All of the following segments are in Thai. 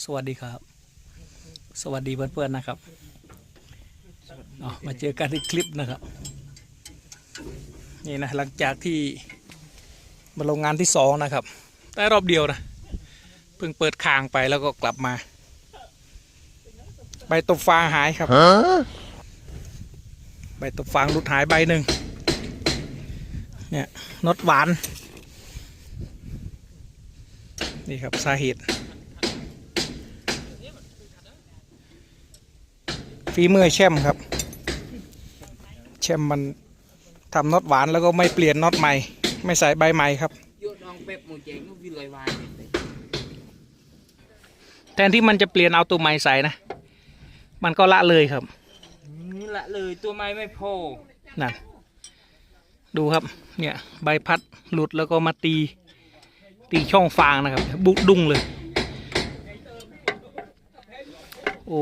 สวัสดีครับ สวัสดีเพื่อนๆนะครับอ๋อมาเจอกันในคลิปนะครับ นี่นะหลังจากที่มาลงงานที่สองนะครับ ได้รอบเดียวนะเพิ่งเปิดคางไปแล้วก็กลับมา ใบตบฟางหายครับใบตบฟางหลุดหายใบหนึ่งเนี่ยนดหวาน นี่ครับสาเหตุ ฝีมือแช่มครับ แช่มมันทำน็อตหวานแล้วก็ไม่เปลี่ยนน็อตใหม่ ไม่ใส่ใบใหม่ครับ vô đòn bếp một chén nó vì lời vài แทนที่มันจะเปลี่ยนเอาตัวใหม่ใส่นะ มันก็ละเลยครับ lạ lời tua mai mai phô นั่นดูครับ เนี่ยใบพัดหลุดแล้วก็มาตี ตีช่องฟางนะครับ บุกดุ้งเลย โอ้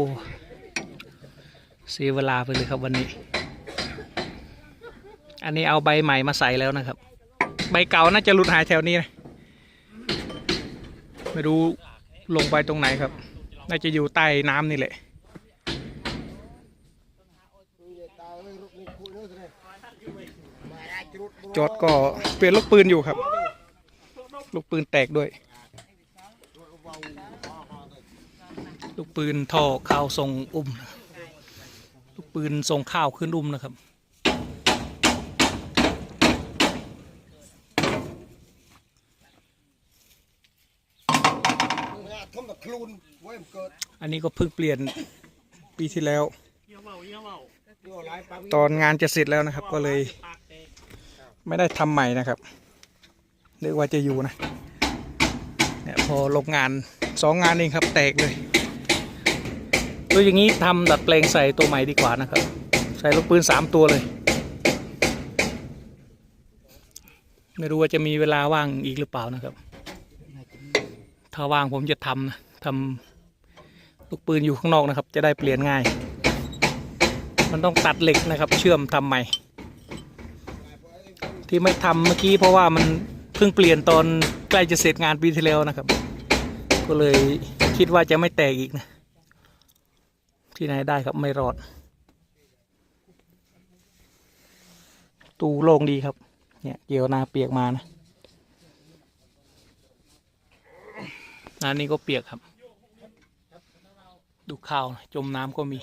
เสียเวลาไปเลยครับวันนี้ อันนี้เอาใบใหม่มาใส่แล้วนะครับ ใบเก่าน่าจะหลุดหายแถวนี้นะไม่รู้ลงไปตรงไหนครับ น่าจะอยู่ใต้น้ำนี่แหละจอดก็เปลี่ยนลูกปืนอยู่ครับ ลูกปืนแตกด้วย ลูกปืนท่อข้าวทรงอุ้ม ลูกปืนทรงข้าวขึ้นอุ้มนะครับ อันนี้ก็เพิ่งเปลี่ยนปีที่แล้วตัวหลายปลาตอนงานจะเสร็จแล้วนะครับ ก็เลย ไม่ได้ทำใหม่นะครับนึกว่าจะอยู่นะเนี่ยพอลงงานสองงานเองครับแตกเลย ตัวอย่างนี้ทำดัดแปลงใส่ตัวใหม่ดีกว่านะครับ ใส่ลูกปืนสามตัวเลย ไม่รู้ว่าจะมีเวลาว่างอีกหรือเปล่านะครับ ถ้าว่างผมจะทำนะทำลูกปืนอยู่ข้างนอกนะครับ จะได้เปลี่ยนง่าย มันต้องตัดเหล็กนะครับ เชื่อมทำใหม่ ที่ไม่ทำเมื่อกี้เพราะว่ามันเพิ่งเปลี่ยนตอนใกล้จะเสร็จงานปีที่แล้วนะครับ ก็เลยคิดว่าจะไม่แตกอีกนะ ที่ไหนได้ครับไม่รอด ตูโล่งดีครับ เนี่ยเกี่ยวนาเปียกมานะนานี้ก็เปียกครับ ดูข้าวจมน้ำก็มี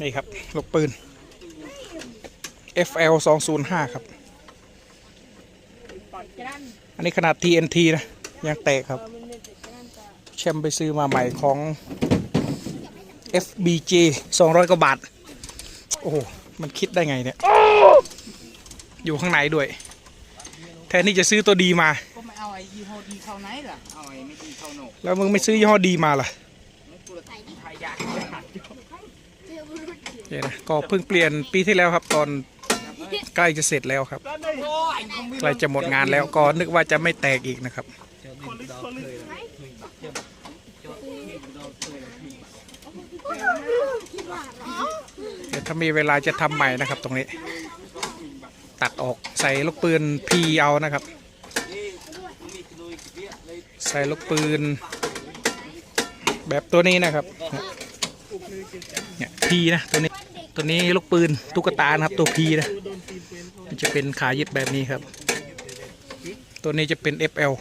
นี่ครับลูกปืน FL 205 ครับ อันนี้ขนาด TNT นะ ยังแตกครับ แชมป์ไปซื้อมาใหม่ของ FBJ 200 กว่าบาท โอ้โห มันคิดได้ไงเนี่ย อยู่ข้างในด้วย แทนที่จะซื้อตัวดีมา có mày ao ấy gì hô đi khâu nấy là ao ấy mới đi khâu nổ แล้วมึงไม่ซื้อยี่ห้อดีมาล่ะ mấy cô là thay giặc เนี่ยนะก็เพิ่งเปลี่ยนปีที่แล้วครับตอน ใกล้จะเสร็จแล้วครับ ใกล้จะหมดงานแล้วก็นึกว่าจะไม่แตกอีกนะครับ เดี๋ยวถ้ามีเวลาจะทำใหม่นะครับตรงนี้ ตัดออกใส่ลูกปืนพีเอานะครับ ใส่ลูกปืน แบบตัวนี้นะครับ เนี่ยพีนะตัวนี้ ตัวนี้ลูกปืนตุ๊กตานะครับ ตัวพีนะมันจะเป็นขายึดแบบนี้ครับ ตัวนี้จะเป็น FL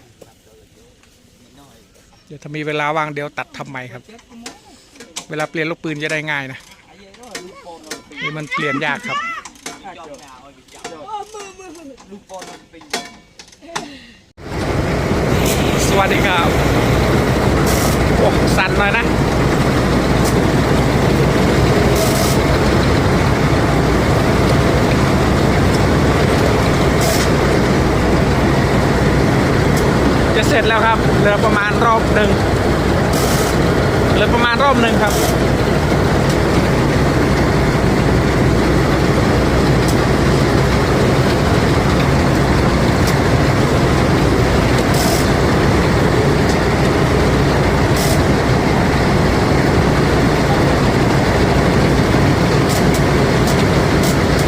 เดี๋ยวถ้ามีเวลาว่างเดี๋ยวตัดทำใหม่ครับ เวลาเปลี่ยนลูกปืนจะได้ง่ายนะนี่มันเปลี่ยนยากครับสวัสดีครับโอ้สั่นหน่อยนะ จะเสร็จแล้วครับเหลือประมาณรอบหนึ่งเหลือประมาณรอบหนึ่งครับ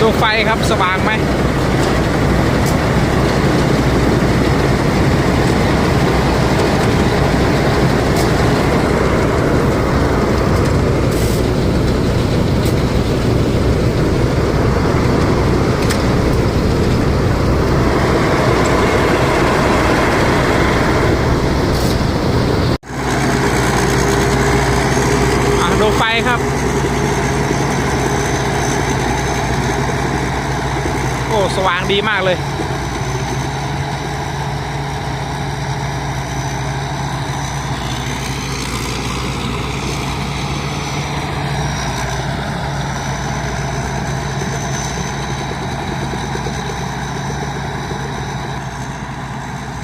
ดูไฟครับสว่างไหม ครับ โอ้ สว่างดีมากเลย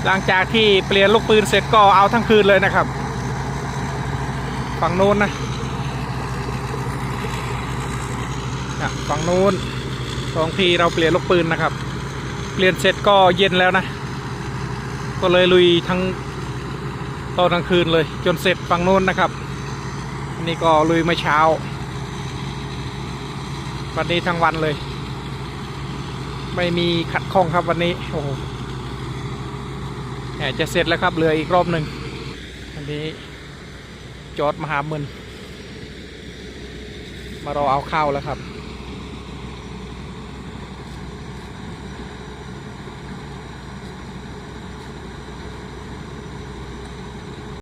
หลังจากที่เปลี่ยนลูกปืนเสร็จก็เอาทั้งคืนเลยนะครับ ฝั่งนู้นนะ อะฝั่งนู้นตรงทีเราเปลี่ยนลูกปืนนะครับ เปลี่ยนเสร็จก็เย็นแล้วนะ ก็เลยลุยทั้งตอนกลางคืนเลยจนเสร็จฝั่งนู้นนะครับ อันนี้ก็ลุยเมื่อเช้า วันนี้ทั้งวันเลย ไม่มีขัดข้องครับวันนี้โอ้โหแหมจะเสร็จแล้วครับเหลืออีกรอบหนึ่งอันนี้จอดมหาเมึนมารอเอาข้าวแล้วครับ